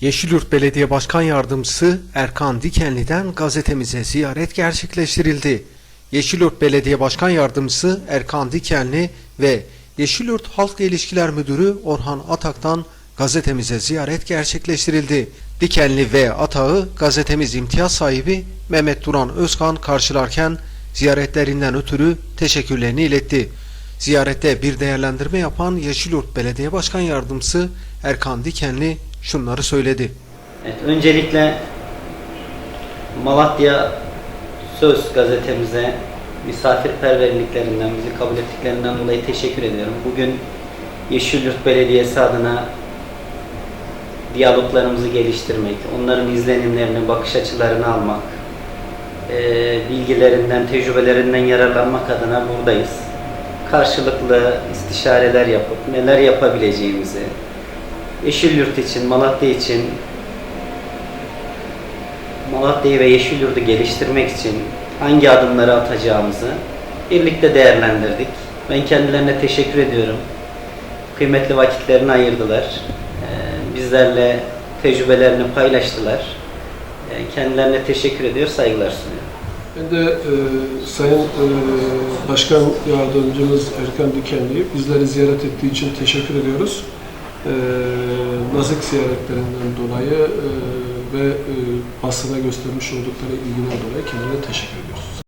Yeşilyurt Belediye Başkan Yardımcısı Erkan Dikenli'den gazetemize ziyaret gerçekleştirildi. Yeşilyurt Belediye Başkan Yardımcısı Erkan Dikenli ve Yeşilyurt Halk İlişkiler Müdürü Orhan Atak'tan gazetemize ziyaret gerçekleştirildi. Dikenli ve Atak'ı gazetemiz imtiyaz sahibi Mehmet Duran Özkan karşılarken ziyaretlerinden ötürü teşekkürlerini iletti. Ziyarette bir değerlendirme yapan Yeşilyurt Belediye Başkan Yardımcısı Erkan Dikenli şunları söyledi. Evet, öncelikle Malatya Söz gazetemize misafirperverliklerinden, bizi kabul ettiklerinden dolayı teşekkür ediyorum. Bugün Yeşilyurt Belediyesi adına diyaloglarımızı geliştirmek, onların izlenimlerini, bakış açılarını almak, eee, bilgilerinden, tecrübelerinden yararlanmak adına buradayız. Karşılıklı istişareler yapıp neler yapabileceğimizi, Yeşilyurt için, Malatya için, Malatya'yı ve Yeşilyurt'u geliştirmek için hangi adımları atacağımızı birlikte değerlendirdik. Ben kendilerine teşekkür ediyorum. Kıymetli vakitlerini ayırdılar. Ee, Bizlerle tecrübelerini paylaştılar. Ee, Kendilerine teşekkür ediyor, saygılar sunuyorum. Ben de e, Sayın e, Başkan Yardımcımız Erkan Dikenli'yi bizleri ziyaret ettiği için teşekkür ediyoruz. E, nazik ziyaretlerinden dolayı e, ve e, basına göstermiş oldukları ilgiden dolayı kendilerine teşekkür ediyoruz.